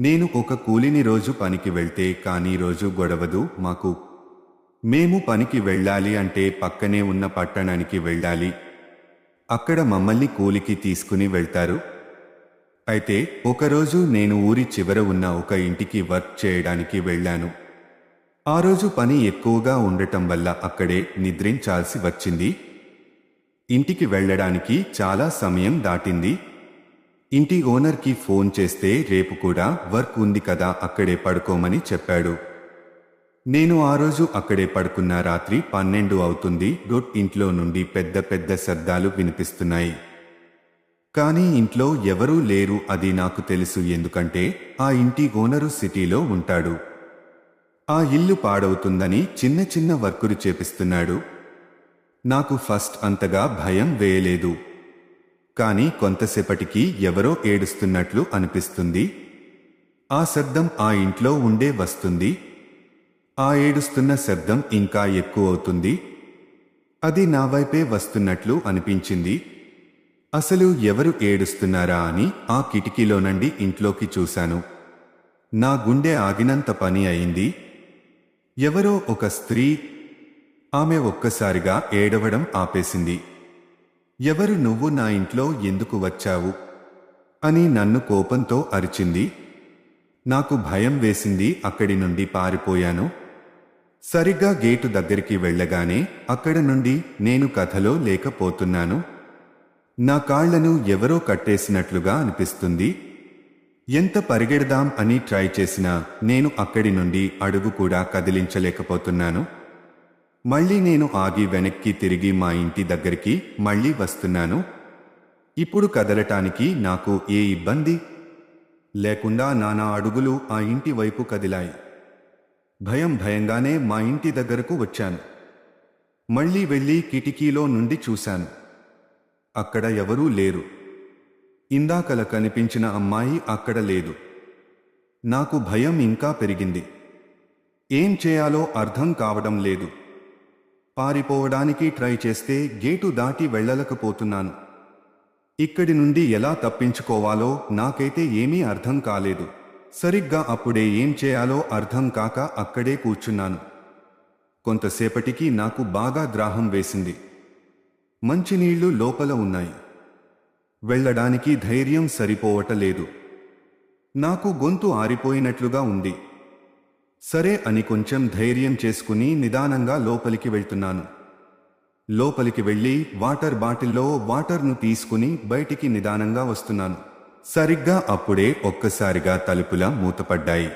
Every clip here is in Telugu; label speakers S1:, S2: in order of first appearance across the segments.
S1: నేను ఒక కూలిని రోజు పనికి వెళ్తే కానీ రోజు గొడవదు మాకు. మేము పనికి వెళ్ళాలి అంటే పక్కనే ఉన్న పట్టణానికి వెళ్ళాలి. అక్కడ మమ్మల్ని కూలికి తీసుకుని వెళ్తారు. అయితే ఒకరోజు నేను ఊరి చివర ఉన్న ఒక ఇంటికి వర్క్ చేయడానికి వెళ్ళాను. ఆ రోజు పని ఎక్కువగా ఉండటం వల్ల అక్కడే నిద్రించాల్సి వచ్చింది. ఇంటికి వెళ్ళడానికి చాలా సమయం దాటింది. ఇంటి ఓనర్కి ఫోన్ చేస్తే రేపు కూడా వర్క్ ఉంది కదా అక్కడే పడుకోమని చెప్పాడు. నేను ఆ రోజు అక్కడే పడుకున్న రాత్రి పన్నెండు అవుతుంది డొట్ ఇంట్లో నుండి పెద్ద పెద్ద శబ్దాలు వినిపిస్తున్నాయి. కానీ ఇంట్లో ఎవరూ లేరు అది నాకు తెలుసు ఎందుకంటే ఆ ఇంటి ఓనరు సిటీలో ఉంటాడు. ఆ ఇల్లు పాడవుతుందని చిన్న చిన్న వర్కులు చేపిస్తున్నాడు. నాకు ఫస్ట్ అంతగా భయం వేయలేదు. కానీ కొంతసేపటికి ఎవరో ఏడుస్తున్నట్లు అనిపిస్తుంది. ఆ శబ్దం ఆ ఇంట్లో ఉండే వస్తుంది. ఆ ఏడుస్తున్న శబ్దం ఇంకా ఎక్కువ అవుతుంది. అది నా వైపే వస్తున్నట్లు అనిపించింది. అసలు ఎవరు ఏడుస్తున్నారా అని ఆ కిటికీలో నుండి ఇంట్లోకి చూశాను. నా గుండె ఆగినంత పని అయింది. ఎవరో ఒక స్త్రీ ఆమె ఒక్కసారిగా ఏడవడం ఆపేసింది. ఎవరు నువ్వు నా ఇంట్లో ఎందుకు వచ్చావు? అని నన్ను కోపంతో అరిచింది. నాకు భయం వేసింది అక్కడి నుండి పారిపోయాను. సరిగ్గా గేటు దగ్గరికి వెళ్ళగానే అక్కడ నుండి నేను కథలో లేకపోతున్నాను. నా కాళ్ళను ఎవరో కట్టేసినట్లుగా అనిపిస్తుంది. ఎంత పరిగెడదాం అని ట్రై చేసినా నేను అక్కడి నుండి అడుగు కూడా కదిలించలేకపోతున్నాను. మళ్ళీ నేను ఆగి వెనక్కి తిరిగి మా ఇంటి దగ్గరికి మళ్ళీ వస్తున్నాను. ఇప్పుడు కదలటానికి నాకు ఏ ఇబ్బంది? లేకుండా నానా అడుగులు ఆ ఇంటి వైపు కదిలాయి. భయం భయంగానే మా ఇంటి దగ్గరకు వచ్చాను. మళ్ళీ వెళ్ళి కిటికీలో నుండి చూశాను. అక్కడ ఎవరూ లేరు. ఇందాకల కనిపించిన అమ్మాయి అక్కడ లేదు. నాకు భయం ఇంకా పెరిగింది. ఏం చేయాలో అర్థం కావడం లేదు. పారిపోవడానికి ట్రై చేస్తే గేటు దాటి వెళ్ళలేకపోతున్నాను. ఇక్కడి నుండి ఎలా తప్పించుకోవాలో నాకైతే ఏమీ అర్థం కాలేదు. సరిగ్గా అప్పుడే ఏం చేయాలో అర్థం కాక అక్కడే కూర్చున్నాను. కొంతసేపటికి నాకు బాగా ద్రాహం వేసింది. మంచినీళ్ళు లోపల ఉన్నాయి. వెళ్ళడానికి ధైర్యం సరిపోవటలేదు. నాకు గొంతు ఆరిపోయినట్లుగా ఉంది. సరే అని కొంచెం ధైర్యం చేసుకుని నిదానంగా లోపలికి వెళ్తున్నాను. లోపలికి వెళ్ళి వాటర్ బాటిల్లో వాటర్ను తీసుకుని బయటికి నిదానంగా వస్తున్నాను. సరిగ్గా అప్పుడే ఒక్కసారిగా తలుపుల మూతపడ్డాయి.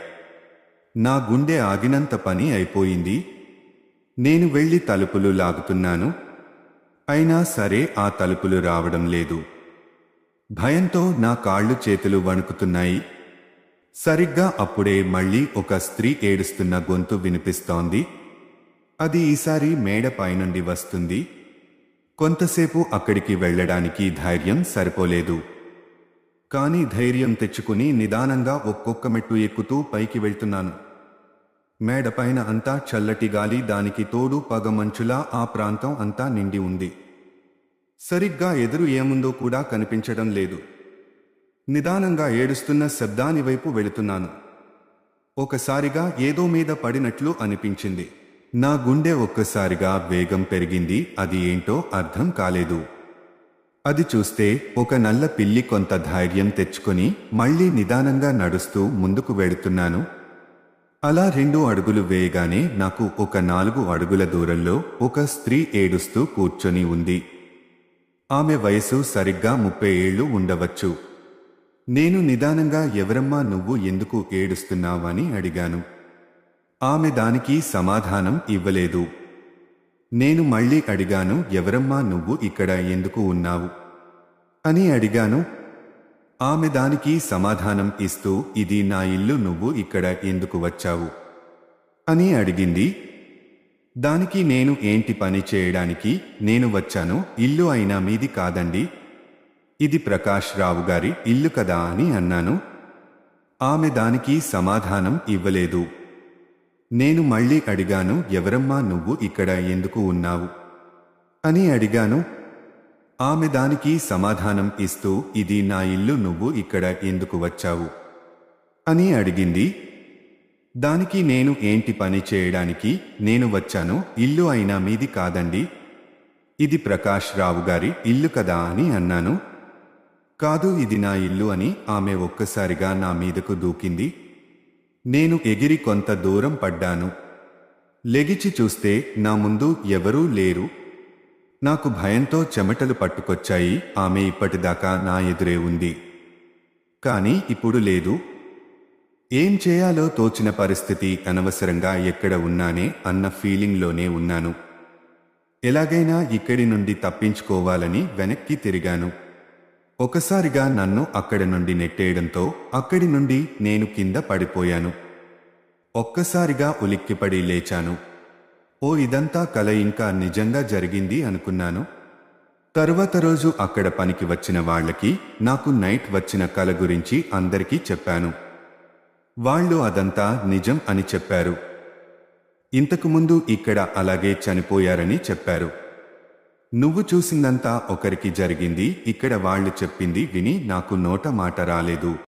S1: నా గుండె ఆగినంత పని అయిపోయింది. నేను వెళ్ళి తలుపులు లాగుతున్నాను. అయినా సరే ఆ తలుపులు రావడం లేదు. భయంతో నా కాళ్ళు చేతులు వణుకుతున్నాయి. సరిగ్గా అప్పుడే మళ్ళీ ఒక స్త్రీ ఏడుస్తున్న గొంతు వినిపిస్తోంది. అది ఈసారి మేడ పైనుండి వస్తుంది. కొంతసేపు అక్కడికి వెళ్ళడానికి ధైర్యం సరిపోలేదు. కానీ ధైర్యం తెచ్చుకుని నిదానంగా ఒక్కొక్క మెట్టు ఎక్కుతూ పైకి వెళ్తున్నాను. మేడపైన అంతా చల్లటి గాలి దానికి తోడు పగమంచులా ఆ ప్రాంతం అంతా నిండి ఉంది. సరిగ్గా ఎదురు ఏముందో కూడా కనిపించడం లేదు. నిదానంగా ఏడుస్తున్న శబ్దాని వైపు వెళుతున్నాను. ఒకసారిగా ఏదో మీద పడినట్లు అనిపించింది. నా గుండె ఒక్కసారిగా వేగం పెరిగింది. అది ఏంటో అర్థం కాలేదు. అది చూస్తే ఒక నల్ల పిల్లి కొంత ధైర్యం తెచ్చుకొని మళ్ళీ నిదానంగా నడుస్తూ ముందుకు వెళుతున్నాను. అలా రెండు అడుగులు వేయగానే నాకు ఒక నాలుగు అడుగుల దూరంలో ఒక స్త్రీ ఏడుస్తూ కూర్చొని ఉంది. ఆమె వయసు సరిగ్గా ముప్పై ఏళ్ళు ఉండవచ్చు. నేను నిదానంగా ఎవరమ్మా నువ్వు ఎందుకు ఏడుస్తున్నావని అడిగాను. ఆమె దానికి సమాధానం ఇవ్వలేదు. నేను మళ్ళీ అడిగాను ఎవరమ్మా నువ్వు ఇక్కడ ఎందుకు ఉన్నావు? అని అడిగాను. ఆమె దానికి సమాధానం ఇస్తూ ఇది నా ఇల్లు నువ్వు ఇక్కడ ఎందుకు వచ్చావు? అని అడిగింది. దానికి నేను ఏంటి పని చేయడానికి? నేను వచ్చాను. ఇల్లు అయినా మీది కాదండి. ఇది ప్రకాష్ రావు గారి ఇల్లు కదా అని అన్నాను. ఆమె దానికి సమాధానం ఇవ్వలేదు. నేను మళ్ళీ అడిగాను ఎవరమ్మా నువ్వు ఇక్కడ ఎందుకు ఉన్నావు? అని అడిగాను. ఆమె దానికి సమాధానం ఇస్తూ ఇది నా ఇల్లు నువ్వు ఇక్కడ ఎందుకు వచ్చావు? అని అడిగింది. దానికి నేను ఏంటి పని చేయడానికి? నేను వచ్చాను. ఇల్లు అయినా మీది కాదండి. ఇది ప్రకాష్ రావు గారి ఇల్లు కదా అని అన్నాను. కాదు ఇది నా ఇల్లు అని ఆమె ఒక్కసారిగా నా మీదకు దూకింది. నేను ఎగిరి కొంత దూరం పడ్డాను. లెగిచి చూస్తే నా ముందు ఎవరూ లేరు. నాకు భయంతో చెమటలు పట్టుకొచ్చాయి. ఆమె ఇప్పటిదాకా నా ఎదురే ఉంది. కానీ ఇప్పుడు లేదు. ఏం చేయాలో తోచిన పరిస్థితి అనవసరంగా ఎక్కడ ఉన్నానే అన్న ఫీలింగ్లోనే ఉన్నాను. ఎలాగైనా ఇక్కడి నుండి తప్పించుకోవాలని వెనక్కి తిరిగాను. ఒకసారిగా నన్ను అక్కడి నుండి నెట్టేయడంతో అక్కడి నుండి నేను కింద పడిపోయాను. ఒక్కసారిగా ఉలిక్కిపడి లేచాను. ఓ ఇదంతా కల ఇంకా నిజంగా జరిగింది అనుకున్నాను. తరువాత రోజు అక్కడ పనికి వచ్చిన వాళ్ళకి నాకు నైట్ వచ్చిన కల గురించి అందరికీ చెప్పాను. వాళ్ళు అదంతా నిజం అని చెప్పారు. ఇంతకుముందు ఇక్కడ అలాగే చనిపోయారని చెప్పారు. నువ్వు చూసిందంతా ఒకరికి జరిగింది ఇక్కడ వాళ్ళు చెప్పింది విని నాకు నోట మాట రాలేదు.